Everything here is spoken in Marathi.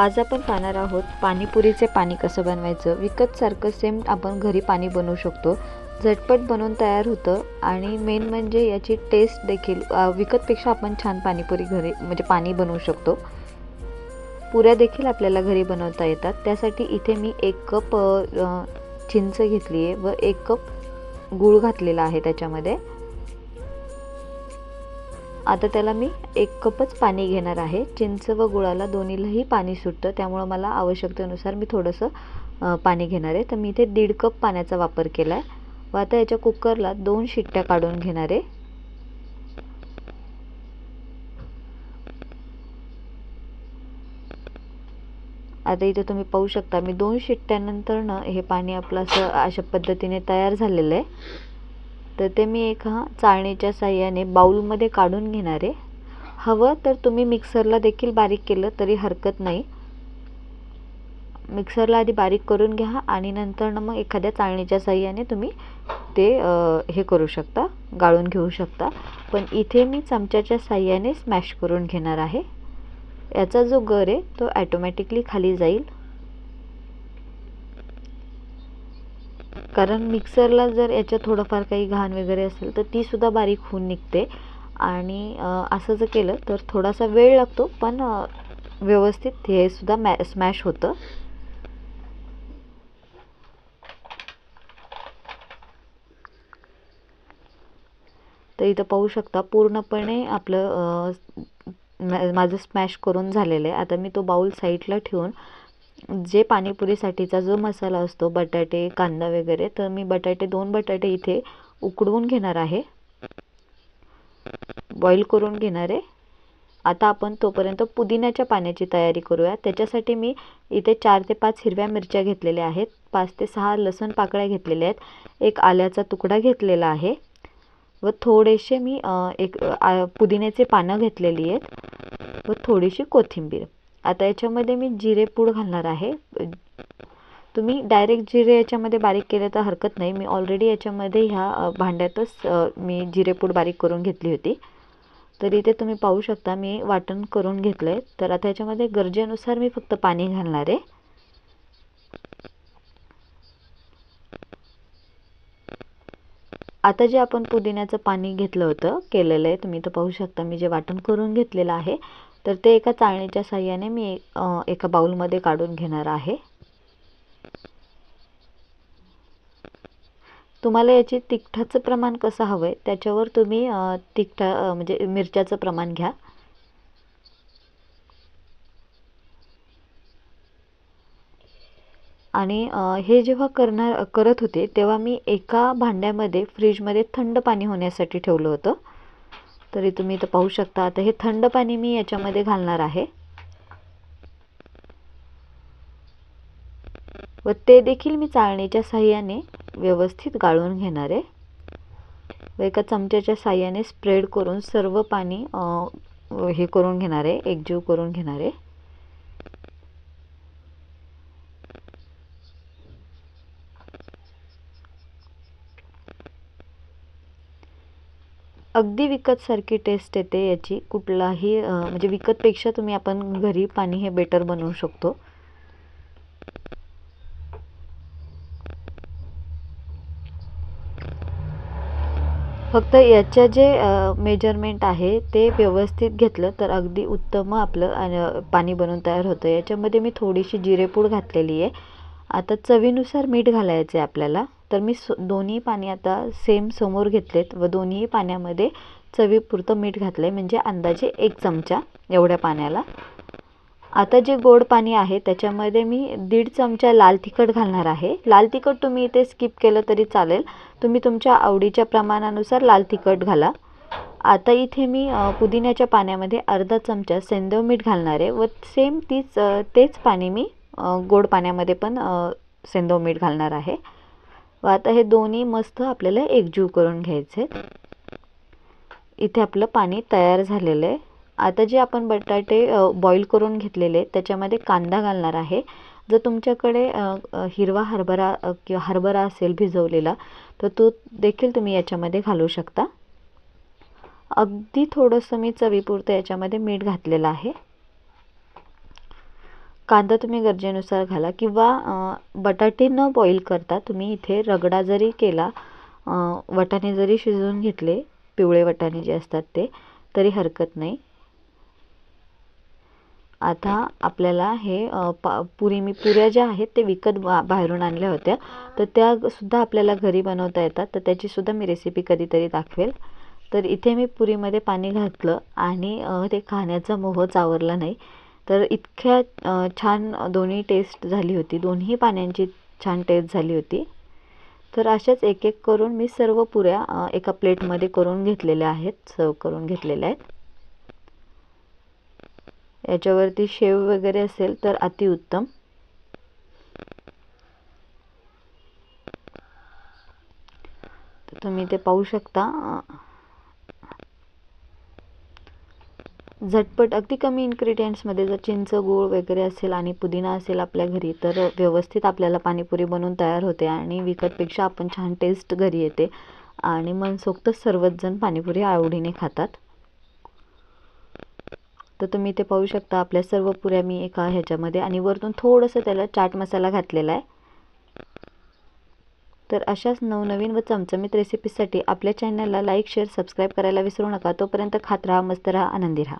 आज आपण पाहणार आहोत पाणीपुरीचे पाणी कसं बनवायचं? विकतसारखं सेम आपण घरी पाणी बनवू शकतो. झटपट बनवून तयार होतं आणि मेन म्हणजे याची टेस्ट देखील विकतपेक्षा आपण छान पाणीपुरी घरी म्हणजे पाणी बनवू शकतो. पुऱ्या देखील आपल्याला घरी बनवता येतात. त्यासाठी इथे मी एक कप चिंच घेतली आहे व एक कप गूळ घातलेला आहे त्याच्यामध्ये. आता त्याला मी एक कपच पाणी घेणार आहे. चिंच व गुळाला दोन्हीलाही पाणी सुटतं. त्यामुळं मला आवश्यकतेनुसार मी थोडंसं पाणी घेणार आहे. तर मी इथे दीड कप पाण्याचा वापर केला आहे व आता याच्या कुकरला दोन शिट्ट्या काढून घेणार आहे. आता इथे तुम्ही पाहू शकता मी दोन शिट्ट्यानंतर ना हे पाणी आपलं असं अशा पद्धतीने तयार झालेलं आहे. तर ते मी एका चाळणीच्या साह्याने बाऊलमध्ये काढून घेणार आहे. हवं तर तुम्ही मिक्सरला देखील बारीक केलं तरी हरकत नाही. मिक्सरला आधी बारीक करून घ्या आणि नंतर मग एखाद्या चाळणीच्या साह्याने तुम्ही ते हे करू शकता गाळून घेऊ शकता. पण इथे मी चमच्याच्या साह्याने स्मॅश करून घेणार आहे. याचा जो गर आहे तो ॲटोमॅटिकली खाली जाईल. कारण मिक्सरला जर याच्यात थोडंफार काही घाण वगैरे असेल तर ती सुद्धा बारीक होऊन निघते. आणि असं जर केलं तर थोडासा वेळ लागतो पण व्यवस्थित हे सुद्धा मॅ स्मॅश होतं. तर इथं पाहू शकता पूर्णपणे आपलं माझं स्मॅश करून झालेलं आहे. आता मी तो बाऊल साईडला ठेवून जे पाणीपुरीसाठीचा जो मसाला असतो बटाटे कांदा वगैरे तर मी बटाटे दोन बटाटे इथे उकडवून घेणार आहे. बॉईल करून घेणार आहे. आता आपण तोपर्यंत पुदिन्याच्या पाण्याची तयारी करूया. त्याच्यासाठी मी इथे चार ते पाच हिरव्या मिरच्या घेतलेल्या आहेत. पाच ते सहा लसण पाकळ्या घेतलेल्या आहेत. एक आल्याचा तुकडा घेतलेला आहे. व थोडेसे मी एक पुदिन्याचे पानं घेतलेली आहेत. व थोडीशी कोथिंबीर. आता याच्यामध्ये मी जिरेपूड घालणार आहे. तुम्ही डायरेक्ट जिरे याच्यामध्ये बारीक केले तर हरकत नाही. मी ऑलरेडी याच्यामध्ये ह्या भांड्यातच मी जिरेपूड बारीक करून घेतली होती. तर इथे तुम्ही पाहू शकता मी वाटण करून घेतलं आहे तर आता याच्यामध्ये गरजेनुसार मी फक्त पाणी घालणार आहे. आता जे आपण पुदिन्याचं पाणी घेतलं होतं केलेलं आहे तुम्ही तर पाहू शकता मी जे वाटण करून घेतलेलं आहे तर ते एका चाळणीच्या साह्याने मी एका बाऊलमध्ये काढून घेणार आहे. तुम्हाला याची तिखटाचं प्रमाण कसं हवं आहे त्याच्यावर तुम्ही तिखटा म्हणजे मिरच्याचं प्रमाण घ्या. आणि हे जेव्हा करणार करत होते तेव्हा मी एका भांड्यामध्ये फ्रीजमध्ये थंड पाणी होण्यासाठी ठेवलं होतं. तरी तुम्ही इथं पाहू शकता. आता हे थंड पाणी मी याच्यामध्ये घालणार आहे. व ते देखील मी चाळणीच्या साह्याने व्यवस्थित गाळून घेणार आहे. व एका चमच्याच्या साह्याने स्प्रेड करून सर्व पाणी हे करून घेणार आहे. एकजीव करून घेणार आहे. अगदी विकतसारखी टेस्ट येते याची. कुठलाही म्हणजे विकतपेक्षा तुम्ही आपण घरी पाणी हे बेटर बनवू शकतो. फक्त याच्या जे मेजरमेंट आहे ते व्यवस्थित घेतलं तर अगदी उत्तम आपलं पाणी बनवून तयार होतं. याच्यामध्ये मी थोडीशी जिरेपूड घातलेली आहे. आता चवीनुसार मीठ घालायचं आहे आपल्याला. तर मी दोन्ही पाणी आता सेम समोर घेतलेत व दोन्ही पाण्यामध्ये चवीपुरतं मीठ घातलं आहे म्हणजे अंदाजे एक चमचा एवढ्या पाण्याला. आता जे गोड पाणी आहे त्याच्यामध्ये मी दीड चमचा लाल तिखट घालणार आहे. लाल तिखट तुम्ही इथे स्किप केलं तरी चालेल. तुम्ही तुमच्या आवडीच्या प्रमाणानुसार लाल तिखट घाला. आता इथे मी पुदिन्याच्या पाण्यामध्ये अर्धा चमचा सेंदव मीठ घालणार आहे व सेम तीच तेच पाणी मी गोड पाण्यामध्ये पण सेंदव मीठ घालणार आहे. व आता हे दोन्ही मस्त आपल्याला एकजीव करून घ्यायचे इथे आपलं पाणी तयार झालेलं आहे. आता जे आपण बटाटे बॉईल करून घेतलेले त्याच्यामध्ये कांदा घालणार आहे. जर तुमच्याकडे हिरवा हरभरा किंवा हरभरा असेल भिजवलेला तर तो देखील तुम्ही याच्यामध्ये घालू शकता. अगदी थोडंसं मी चवीपुरतं याच्यामध्ये मीठ घातलेलं आहे. कांदा तुम्ही गरजेनुसार घाला किंवा बटाटे न बॉईल करता तुम्ही इथे रगडा जरी केला वटाणे जरी शिजवून घेतले पिवळे वटाणे जे असतात ते तरी हरकत नाही. आता आपल्याला हे पा पुरी मी पुऱ्या ज्या आहेत ते विकत बा बाहेरून आणल्या होत्या. तर त्या सुद्धा आपल्याला घरी बनवता येतात. तर त्याची सुद्धा मी रेसिपी कधीतरी दाखवेल. तर इथे मी पुरीमध्ये पाणी घातलं आणि ते खाण्याचा मोह चावरला नाही. तर इतक्या छान दोन्ही टेस्ट झाली होती. दोन्ही पाण्यांची छान टेस्ट झाली होती. तर अशाच एक एक करून मी सर्व पुऱ्या एका प्लेटमध्ये करून घेतलेल्या आहेत. सर्व करून घेतलेल्या आहेत. याच्यावरती शेव वगैरे असेल तर अतिउत्तम तर तुम्ही ते पाहू शकता. झटपट अगदी कमी इन्ग्रेडियंट्समध्ये जर चिंच गूळ वगैरे असेल आणि पुदिना असेल आपल्या घरी तर व्यवस्थित आपल्याला पाणीपुरी बनवून तयार होते आणि विकतपेक्षा आपण छान टेस्ट घरी येते. आणि मनसोक्त सर्वच जण पाणीपुरी आवडीने खातात. तर तुम्ही ते पाहू शकता आपल्या सर्व पुऱ्या मी एका ह्याच्यामध्ये आणि वरतून थोडंसं त्याला चाट मसाला घातलेला आहे. तर अशाच नवनवीन व चमचमीत रेसिपीसाठी आपल्या चॅनलला लाईक शेअर सबस्क्राईब करायला विसरू नका. तोपर्यंत खात राहा मस्त राहा आनंदी राहा.